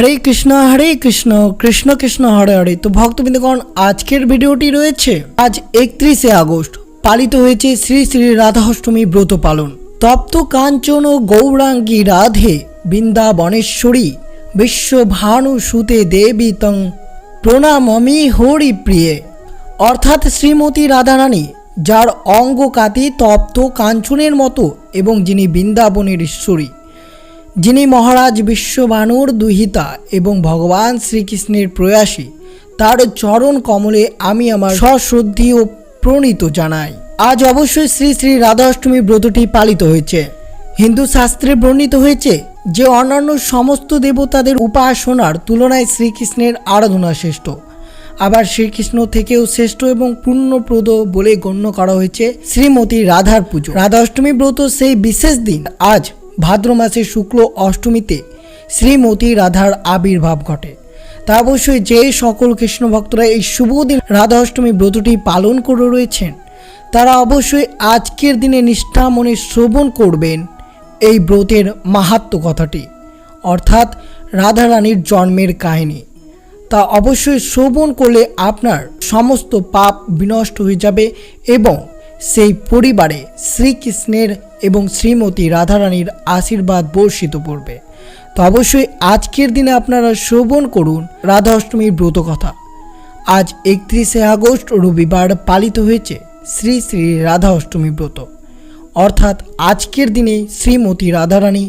হরে কৃষ্ণ হরে কৃষ্ণ কৃষ্ণ কৃষ্ণ, হরে হরে। তো ভক্তবৃন্দগণ, আজকের ভিডিওটি রয়েছে আজ একত্রিশে আগস্ট। পালিত হয়েছে শ্রী শ্রী রাধাষ্টমী ব্রত পালন। তপ্ত কাঞ্চন ও গৌরাঙ্গী রাধে বৃন্দাবনেশ্বরী বিশ্বভানু সুতে দেবী তং প্রণামমি হরি প্রিয়ে অর্থাৎ শ্রীমতী রাধারানী, যার অঙ্গ কাতি তপ্ত কাঞ্চনের মতো এবং যিনি বৃন্দাবনের ঈশ্বরী। যিনি মহারাজ বিশ্ববানুর দুহিতা এবং ভগবান শ্রীকৃষ্ণের প্রয়াসী, তার চরণ কমলে আমি আমার সশ্রদ্ধি ও প্রণীত জানাই। আজ অবশ্যই শ্রী শ্রী রাধাষ্টমী ব্রতটি পালিত হয়েছে। হিন্দু শাস্ত্রে বর্ণিত হয়েছে যে অন্যান্য সমস্ত দেবতাদের উপাসনার তুলনায় শ্রীকৃষ্ণের আরাধনা শ্রেষ্ঠ। আবার শ্রীকৃষ্ণ থেকেও শ্রেষ্ঠ এবং পূর্ণপ্রদ বলে গণ্য করা হয়েছে শ্রীমতী রাধার পুজো। রাধা অষ্টমী ব্রত সেই বিশেষ দিন আজ ভাদ্র মাসের শুক্ল অষ্টমীতে শ্রীমতী রাধার আবির্ভাব ঘটে। তা অবশ্যই যে সকল কৃষ্ণ ভক্তরা এই শুভ দিন রাধা অষ্টমী ব্রতটি পালন করে রয়েছেন, তারা অবশ্যই আজকের দিনে নিষ্ঠা মনে শ্রবণ করবেন এই ব্রতের মাহাত্ম কথাটি, অর্থাৎ রাধারানীর জন্মের কাহিনী। তা অবশ্যই শ্রবণ করলে আপনার সমস্ত পাপ বিনষ্ট হয়ে যাবে এবং সেই পরিবারে শ্রীকৃষ্ণের এবং শ্রীমতী রাধারানীর আশীর্বাদ বর্ষিত পড়বে তো অবশ্যই আজকের দিনে আপনারা শ্রবণ করুন রাধা অষ্টমীর ব্রত কথা। আজ একত্রিশে আগস্ট রবিবার পালিত হয়েছে শ্রী শ্রী রাধা অষ্টমী ব্রত। অর্থাৎ আজকের দিনে শ্রীমতী রাধারানী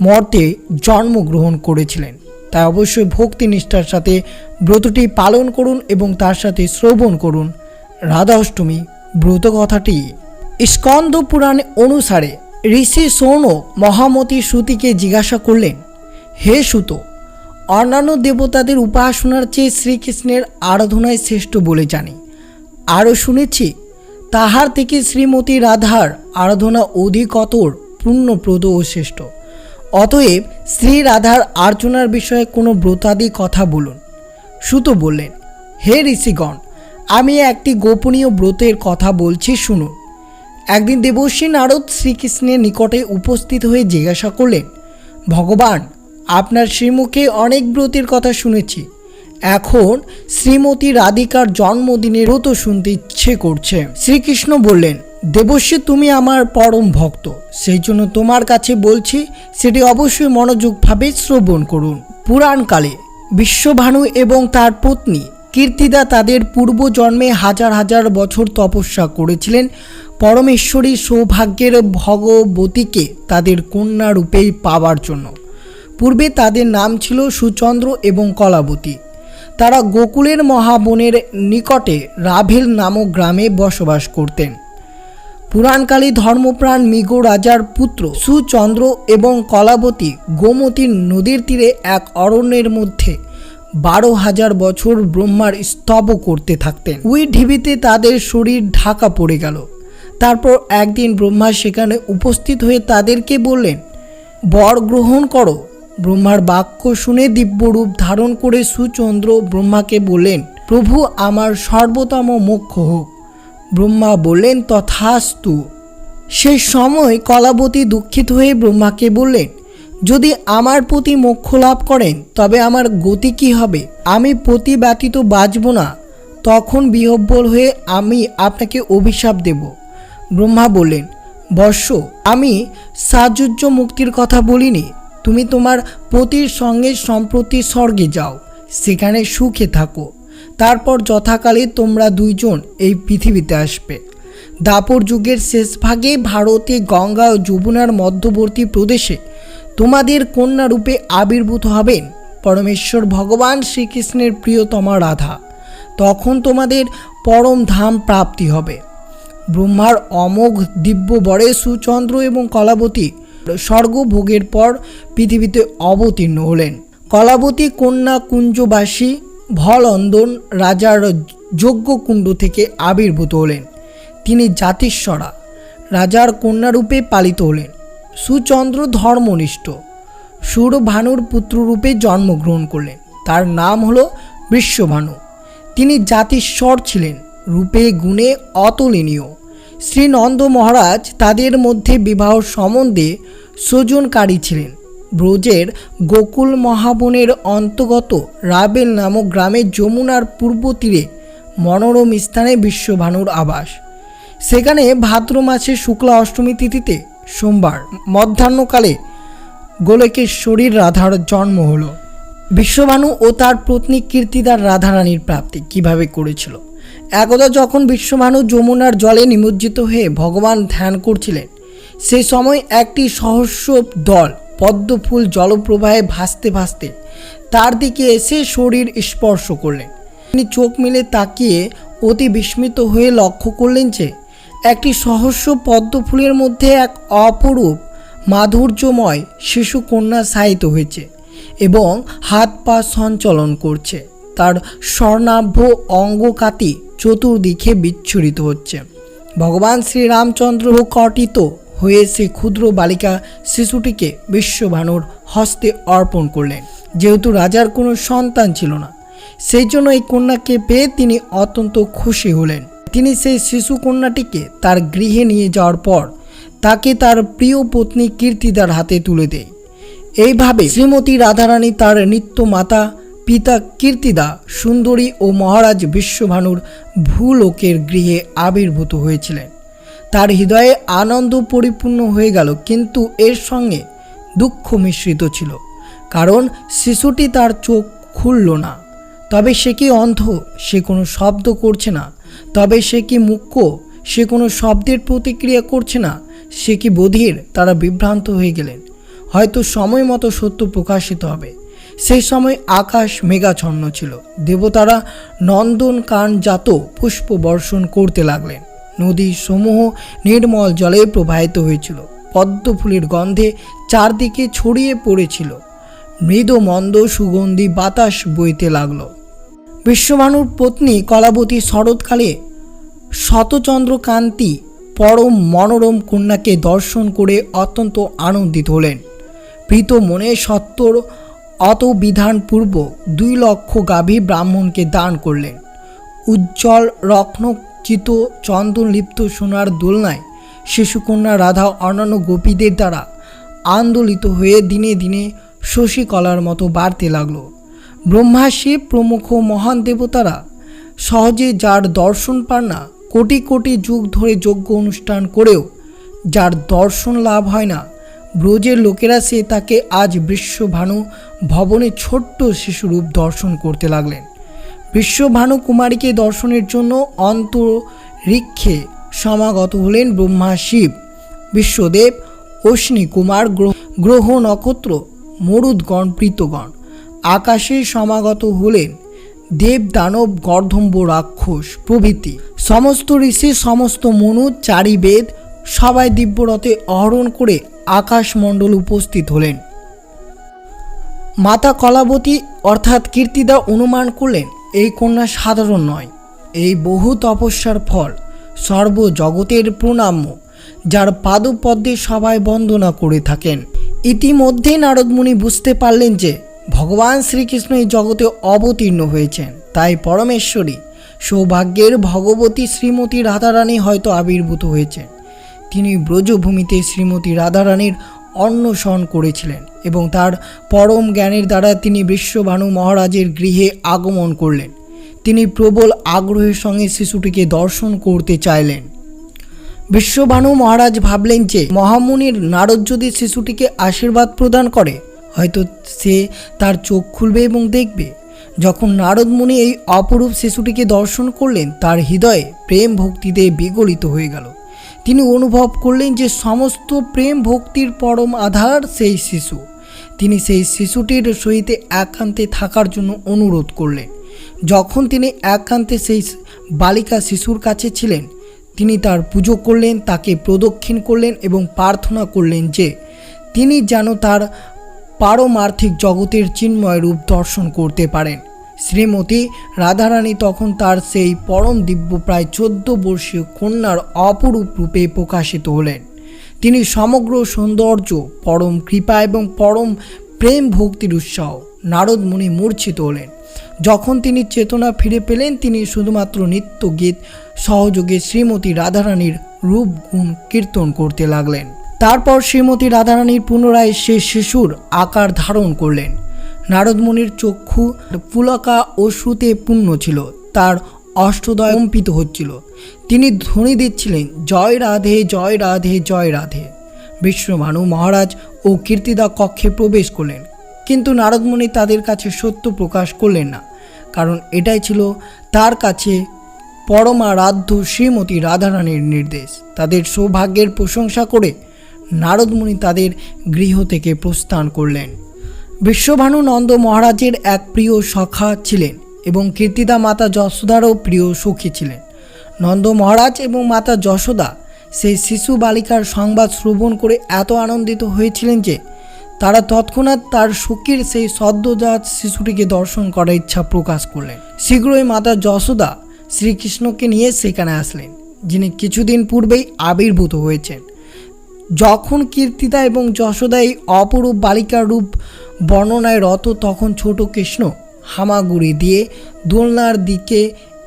মর্তে জন্মগ্রহণ করেছিলেন। তাই অবশ্যই ভক্তি নিষ্ঠার সাথে ব্রতটি পালন করুন এবং তার সাথে শ্রবণ করুন রাধা অষ্টমী ব্রত কথাটি। স্কন্দ পুরাণ অনুসারে ঋষি সৌন মহামতি শ্রুতিকে জিজ্ঞাসা করলেন, হে সুত, অন্যান্য দেবতাদের উপাসনার চেয়ে শ্রীকৃষ্ণের আরাধনায় শ্রেষ্ঠ বলে জানি। আরও শুনেছি, তাহার থেকে শ্রীমতী রাধার আরাধনা অধিকতর পূর্ণপ্রদ ও শ্রেষ্ঠ। অতএব শ্রী রাধার আর্চনার বিষয়ে কোনো ব্রতাদি কথা বলুন। সুত বললেন, হে ঋষিগণ, আমি একটি গোপনীয় ব্রতের কথা বলছি, শুনুন। একদিন দেবশ্রী নারদ শ্রীকৃষ্ণের নিকটে উপস্থিত হয়ে জিজ্ঞাসা করলেন, ভগবান, আপনার শ্রীমুখে অনেক ব্রতের কথা শুনেছি। এখন শ্রীমতী রাধিকার জন্মদিনের ব্রত শুনতে ইচ্ছে করছে। শ্রীকৃষ্ণ বললেন, দেবশ্রী, তুমি আমার পরম ভক্ত। সেই জন্য তোমার কাছে বলছি, সেটি অবশ্যই মনোযোগভাবে শ্রবণ করুন। পুরাণকালে বিশ্বভানু এবং তার পত্নী কীর্তিদা তাদের পূর্বজন্মে হাজার হাজার বছর তপস্যা করেছিলেন। পরমেশ্বরী সৌভাগ্যের ভগবতীকে তাদের কন্যা রূপেই পাওয়ার জন্য। পূর্বে তাদের নাম ছিল সুচন্দ্র এবং কলাবতী। তারা গোকুলের মহাবনের নিকটে রাভেল নামক গ্রামে বসবাস করতেন। পুরাণকালী ধর্মপ্রাণ মিগ রাজার পুত্র সুচন্দ্র এবং কলাবতী গোমতী নদীর তীরে এক অরণ্যের মধ্যে বারো হাজার বছর ব্রহ্মার স্তব করতে থাকতেন। ওই ঢিবিতে তাদের শরীর ঢাকা পড়ে গেল। তারপর একদিন ব্রহ্মা সেখানে উপস্থিত হয়ে তাদেরকে বললেন, বর গ্রহণ করো। ব্রহ্মার বাক্য শুনে দিব্যরূপ ধারণ করে সুচন্দ্র ব্রহ্মাকে বললেন, প্রভু, আমার সর্বতম মোক্ষ হোক। ব্রহ্মা বললেন, তথাস্তু। সেই সময় কলাবতী দুঃখিত হয়ে ব্রহ্মাকে বললেন যদি আমার প্রতি মোক্ষ লাভ করেন, তবে আমার গতি কি হবে? আমি প্রতি ব্যতীত বাঁচব না। তখন বিহব্বল হয়ে আমি আপনাকে অভিশাপ দেব। ব্রহ্মা বললেন, বর্ষ, আমি সাজুজ্য মুক্তির কথা বলিনি। তুমি তোমার পতির সঙ্গে সম্প্রতি স্বর্গে যাও, সেখানে সুখে থাকো। তারপর যথাকালে তোমরা দুইজন এই পৃথিবীতে আসবে। দাপর যুগের শেষ ভাগে ভারতে গঙ্গা ও যমুনার মধ্যবর্তী প্রদেশে তোমাদের কন্যা রূপে আবির্ভূত হবেন। পরমেশ্বর ভগবান শ্রীকৃষ্ণের প্রিয়তমা রাধা। তখন তোমাদের পরম ধাম প্রাপ্তি হবে। ব্রহ্মার অমোঘ দিব্য বরে সুচন্দ্র এবং কলাবতী স্বর্গভোগের পর পৃথিবীতে অবতীর্ণ হলেন। কলাবতী কন্যা কুঞ্জবাসী ভলন্দন রাজার যজ্ঞকুণ্ড থেকে আবির্ভূত হলেন। তিনি জাতিস্বরা। রাজার কন্যারূপে পালিত হলেন। সুচন্দ্র ধর্মনিষ্ঠ। সুরভানুর পুত্ররূপে জন্মগ্রহণ করলেন। তার নাম হলো বিশ্বভানু। তিনি জাতিস্বর ছিলেন, রূপে গুণে অতুলনীয়। শ্রী নন্দ মহারাজ তাদের মধ্যে বিবাহ সম্বন্ধে সজনকারী ছিলেন। ব্রজের গোকুল মহাবনের অন্তর্গত রাবেল নামক গ্রামের যমুনার পূর্ব তীরে মনোরম স্থানে বিশ্বভানুর আবাস। সেখানে ভাদ্র মাসের শুক্লা অষ্টমী তিথিতে সোমবার মধ্যাহ্নকালে গোলকেশ্বরীর রাধার জন্ম হলো। বিশ্বভানু ও তার পত্নী কীর্তিদার রাধারানীর প্রাপ্তি কীভাবে করেছিল? একদা যখন বিশ্বভানু যমুনার জলে নিমজ্জিত হয়ে ভগবান ধ্যান করছিলেন সেই সময় একটি সহস্র দল পদ্মফুল জলপ্রবাহে ভাসতে ভাসতে তার দিকে এসে শরীর স্পর্শ করলেন। তিনি চোখ মেলে তাকিয়ে অতি বিস্মিত হয়ে লক্ষ্য করলেন যে একটি সহস্র পদ্মফুলের মধ্যে এক অপরূপ মাধুর্যময় শিশু কন্যা সাহিত হয়েছে এবং হাত পা সঞ্চালন করছে। তার স্বর্ণাভ্য অঙ্গকাতি চতুর্দিকে বিচ্ছুরিত হচ্ছে। ভগবান শ্রীরামচন্দ্র কটিত হয়ে সে ক্ষুদ্র বালিকা শিশুটিকে বিশ্বভানুর হস্তে অর্পণ করলেন। যেহেতু রাজার কোনো সন্তান ছিল না, সেই জন্য এই কন্যাকে পেয়ে তিনি অত্যন্ত খুশি হলেন। তিনি সেই শিশু কন্যাটিকে তার গৃহে নিয়ে যাওয়ার পর তাকে তার প্রিয় পত্নী কীর্তিদার হাতে তুলে দেয়। এইভাবে শ্রীমতী রাধারানী তার নিত্য মাতা, পিতা কীর্তিদা, সুন্দরী ও মহারাজ বিশ্বভানুর ভূলোকের গৃহে আবির্ভূত হয়েছিলেন। তার হৃদয়ে আনন্দ পরিপূর্ণ হয়ে গেল, কিন্তু এর সঙ্গে দুঃখ মিশ্রিত ছিল, কারণ শিশুটি তার চোখ খুলল না। তবে সে কি অন্ধ, সে কোনো শব্দ করছে না তবে সে কি মুখ্য সে কোনো শব্দের প্রতিক্রিয়া করছে না। সে কি বধির? তারা বিভ্রান্ত হয়ে গেলেন। হয়তো সময় মতো সত্য প্রকাশিত হবে। সেই সময় আকাশ মেঘাচ্ছন্ন ছিল। দেবতারা নন্দন কানজাত পুষ্প বর্ষণ করতে লাগলেন। নদী সমূহ নির্মল জলে প্রবাহিত হয়েছিল। পদ্ম ফুলের গন্ধে চারদিকে ছড়িয়ে পড়েছিল। মৃদু মন্দ সুগন্ধি বাতাস বইতে লাগল। বিশ্বভানুর পত্নী কলাবতী শরৎকালে শতচন্দ্রকান্তি পরম মনোরম কন্যাকে দর্শন করে অত্যন্ত আনন্দিত হলেন। প্রীত মনে সত্তর অত বিধানপূর্বক দুই লক্ষ গাভী ব্রাহ্মণকে দান করলেন। উজ্জ্বল, রত্নচিত, চন্দনলিপ্ত সোনার দোলনায় শিশুকন্যা রাধা অন্যান্য গোপীদের দ্বারা আন্দোলিত হয়ে দিনে দিনে শশীকলার মতো বাড়তে লাগল। ব্রহ্মা শিব প্রমুখ মহান দেবতারা সহজে যার দর্শন পান না, কোটি কোটি যুগ ধরে যোগ্য অনুষ্ঠান করেও যার দর্শন লাভ হয় না, ব্রজের লোকেরা সে তাকে আজ বিশ্বভানু ভবনে ছোট্ট শিশুরূপ দর্শন করতে লাগলেন। বিশ্বভানু কুমারীকে দর্শনের জন্য অন্তরিক্ষে সমাগত হলেন ব্রহ্মা শিব বিশ্বদেব অশ্বিনী কুমার গ্রহ গ্রহ নক্ষত্র, মরুদগণ, প্রীতগণ। আকাশে সমাগত হলেন দেব দানব গর্ধম্ব রাক্ষস প্রভৃতি। সমস্ত ঋষি, সমস্ত মনু চারি বেদ সবাই দিব্যরথে অহরণ করে আকাশমণ্ডল উপস্থিত হলেন। মাতা কলাবতী অর্থাৎ কীর্তিদা অনুমান করলেন, এই কন্যা সাধারণ নয়। এই বহু তপস্যার ফল সর্বজগতের প্রণাম্য, যার পাদপদ্মে সবাই বন্দনা করে থাকেন। ইতিমধ্যেই নারদমুনি বুঝতে পারলেন যে ভগবান শ্রীকৃষ্ণ এই জগতে অবতীর্ণ হয়েছেন। তাই পরমেশ্বরী সৌভাগ্যের ভগবতী শ্রীমতী রাধারানী হয়তো আবির্ভূত হয়েছেন। তিনি ব্রজভূমিতে শ্রীমতী রাধারানীর অন্বেষণ করেছিলেন এবং তার পরম জ্ঞানের দ্বারা তিনি বিশ্বভানু মহারাজের গৃহে আগমন করলেন। তিনি প্রবল আগ্রহের সঙ্গে শিশুটিকে দর্শন করতে চাইলেন। বিশ্বভানু মহারাজ ভাবলেন যে মহামুনির নারদ যদি শিশুটিকে আশীর্বাদ প্রদান করে। হয়তো সে তার চোখ খুলবে এবং দেখবে। যখন নারদ মুনি এই অপরূপ শিশুটিকে দর্শন করলেন, তার হৃদয়ে প্রেম ভক্তিতে বিগলিত হয়ে গেল। তিনি অনুভব করলেন যে সমস্ত প্রেম ভক্তির পরম আধার সেই শিশু। তিনি সেই শিশুটির সহিতে একান্তে থাকার জন্য অনুরোধ করলেন। যখন তিনি একান্তে সেই বালিকা শিশুর কাছে ছিলেন, তিনি তার পুজো করলেন, তাকে প্রদক্ষিণ করলেন এবং প্রার্থনা করলেন যে তিনি যেন তার পারমার্থিক জগতের চিন্ময় রূপ দর্শন করতে পারেন। শ্রীমতী রাধারানী তখন তার সেই পরম দিব্য প্রায় চোদ্দ বর্ষীয় কন্যার অপরূপ রূপে প্রকাশিত হলেন। তিনি সমগ্র সৌন্দর্য, পরম কৃপা এবং পরম প্রেম ভক্তির উৎসাহ নারদ মুনি মূর্ছিত হলেন। যখন তিনি চেতনা ফিরে পেলেন, তিনি শুধুমাত্র নৃত্য গীত সহযোগে শ্রীমতী রাধারানীর রূপ গুণ কীর্তন করতে লাগলেন। তারপর শ্রীমতী রাধারানীর পুনরায় সে শিশুর আকার ধারণ করলেন। নারদমুনির চক্ষু পুলকা অশ্রুতে পূর্ণ ছিল, তার অষ্টদয় কম্পিত হচ্ছিল। তিনি ধ্বনি দিচ্ছিলেন, জয় রাধে জয় রাধে জয় রাধে। বিশ্বভানু মহারাজ ও কীর্তিদা কক্ষে প্রবেশ করলেন। কিন্তু নারদমণি তাদের কাছে সত্য প্রকাশ করলেন না, কারণ এটাই ছিল তার কাছে পরমারাধ্য শ্রীমতী রাধারানীর নির্দেশ। তাদের সৌভাগ্যের প্রশংসা করে নারদমুনি তাদের গৃহ থেকে প্রস্থান করলেন। বিশ্বভানু নন্দ মহারাজের এক প্রিয় সখা ছিলেন এবং কীর্তিদা মাতা যশোদারও প্রিয় সখী ছিলেন। নন্দ মহারাজ এবং মাতা যশোদা সেই শিশু বালিকার সংবাদ শ্রবণ করে এত আনন্দিত হয়েছিলেন যে, তারা তৎক্ষণাৎ তার সখীর সেই সদ্যজাত শিশুটিকে দর্শন করার ইচ্ছা প্রকাশ করলেন। শীঘ্রই মাতা যশোদা শ্রীকৃষ্ণকে নিয়ে সেখানে আসলেন, যিনি কিছুদিন পূর্বেই আবির্ভূত হয়েছেন। যখন কীর্তিদা এবং যশোদা এই অপরূপ বালিকার রূপ বর্ণনায় রত, তখন ছোট কৃষ্ণ হামাগুড়ি দিয়ে দোলনার দিকে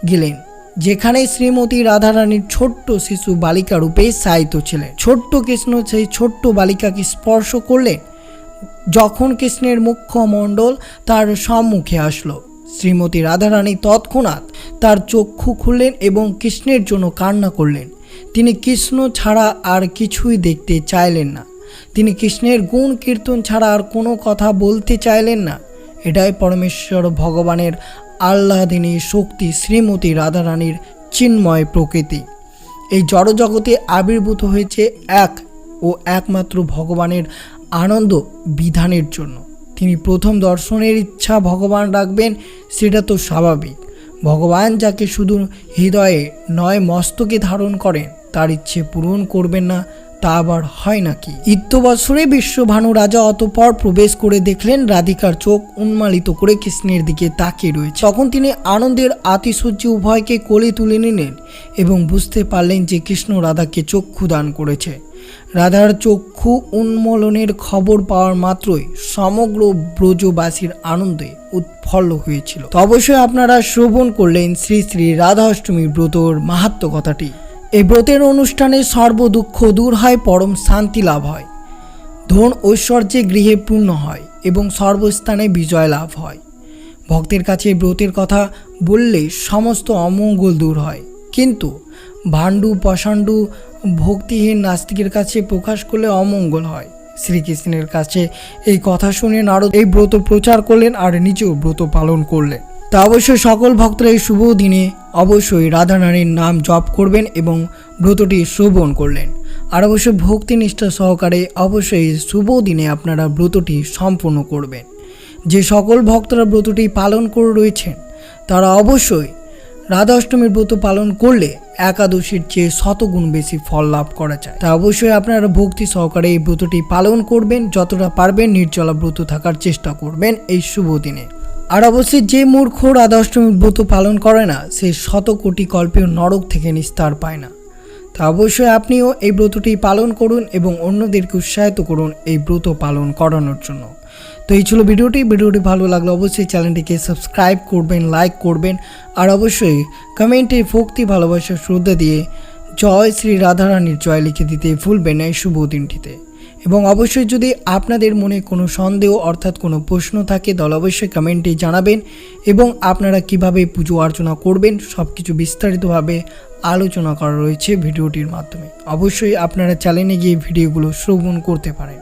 গেলেন, যেখানে শ্রীমতী রাধারানীর ছোট্ট শিশু বালিকা রূপে সাহিত্য ছিলেন। ছোট্ট কৃষ্ণ সেই ছোট্ট বালিকাকে স্পর্শ করলেন, যখন কৃষ্ণের মুখ্যমণ্ডল তার সম্মুখে আসলো। শ্রীমতী রাধারানী তৎক্ষণাৎ তার চক্ষু খুললেন এবং কৃষ্ণের জন্য কান্না করলেন। তিনি কৃষ্ণ ছাড়া আর কিছুই দেখতে চাইলেন না। তিনি কৃষ্ণের গুণ কীর্তন ছাড়া আর কোনো কথা বলতে চাইলেন না। এটাই পরমেশ্বর ভগবানের আহ্লাদিনী শক্তি শ্রীমতী রাধারানীর চিন্ময় প্রকৃতি। এই জড়জগতে আবির্ভূত হয়েছে এক ও একমাত্র ভগবানের আনন্দ বিধানের জন্য। তিনি প্রথম দর্শনের ইচ্ছা ভগবান রাখবেন, সেটা তো স্বাভাবিক। ভগবান যাকে শুধু হৃদয়ে নয়, মস্তকে ধারণ করেন তার ইচ্ছে পূরণ করবেন না, তা আবার হয় নাকি? ইত্যবৎসরে বিশ্বভানু রাজা অতপর প্রবেশ করে দেখলেন, রাধিকার চোখ উন্মালিত করে কৃষ্ণের দিকে তাকিয়ে রয়েছে। তখন তিনি আনন্দের আতিশয্য উভয়কে কোলে তুলে নিলেন এবং বুঝতে পারলেন যে কৃষ্ণ রাধাকে চক্ষু দান করেছে। রাধার চক্ষু উন্মোলনের খবর পাওয়ার মাত্রই সমগ্র ব্রজবাসীর আনন্দে উৎফল্ল হয়েছিল। অবশ্যই আপনারা শ্রবণ করলেন শ্রী শ্রী রাধা অষ্টমী ব্রতর মাহাত্ম কথাটি। এই ব্রতের অনুষ্ঠানে সর্বদুঃখ দূর হয়, পরম শান্তি লাভ হয়। ধন ঐশ্বর্যে গৃহে পূর্ণ হয় এবং সর্বস্থানে বিজয় লাভ হয়। ভক্তের কাছে ব্রতের কথা বললে সমস্ত অমঙ্গল দূর হয়। কিন্তু ভাণ্ডু পশাণ্ডু ভক্তিহীন নাস্তিকের কাছে প্রকাশ করলে অমঙ্গল হয়। শ্রীকৃষ্ণের কাছে এই কথা শুনে নারদ এই ব্রত প্রচার করলেন আর নিজেও ব্রত পালন করলেন। তা অবশ্যই সকল ভক্তরা এই শুভ দিনে অবশ্যই রাধারানীর নাম জপ করবেন এবং ব্রতটি শ্রবণ করলেন। আর অবশ্যই ভক্তি নিষ্ঠা সহকারে অবশ্যই শুভ দিনে আপনারা ব্রতটি সম্পূর্ণ করবেন। যে সকল ভক্তরা ব্রতটি পালন করে রয়েছেন, তারা অবশ্যই রাধা অষ্টমীর ব্রত পালন করলে একাদশীর চেয়ে শতগুণ বেশি ফল লাভ করা যায়। তা অবশ্যই আপনারা ভক্তি সহকারে এই ব্রতটি পালন করবেন, যতটা পারবেন নির্জলা ব্রত থাকার চেষ্টা করবেন এই শুভ দিনে। আর অবশ্যই যে মূর্খ রাধা অষ্টমীর ব্রত পালন করে না, সে শত কোটি কল্পেও নরক থেকে নিস্তার পায় না। তা অবশ্যই আপনিও এই ব্রতটি পালন করুন এবং অন্যদেরকে উৎসাহিত করুন এই ব্রত পালন করানোর জন্য। তো এই ছিল ভিডিওটি। ভিডিওটি ভালো লাগলে অবশ্যই চ্যানেলটিকে সাবস্ক্রাইব করবেন, লাইক করবেন, আর অবশ্যই কমেন্টে ভক্তি, ভালোবাসা, শ্রদ্ধা দিয়ে জয় শ্রী রাধারানীর জয় লিখে দিতে ভুলবেন এই শুভ দিনটিতে। এবং অবশ্যই যদি আপনাদের মনে কোনো সন্দেহ অর্থাৎ কোনো প্রশ্ন থাকে, তাহলে অবশ্যই কমেন্টে জানাবেন এবং আপনারা কীভাবে পুজো অর্চনা করবেন সব কিছু বিস্তারিতভাবে আলোচনা করা রয়েছে ভিডিওটির মাধ্যমে। অবশ্যই আপনারা চ্যানেলে গিয়ে ভিডিওগুলো শ্রবণ করতে পারেন।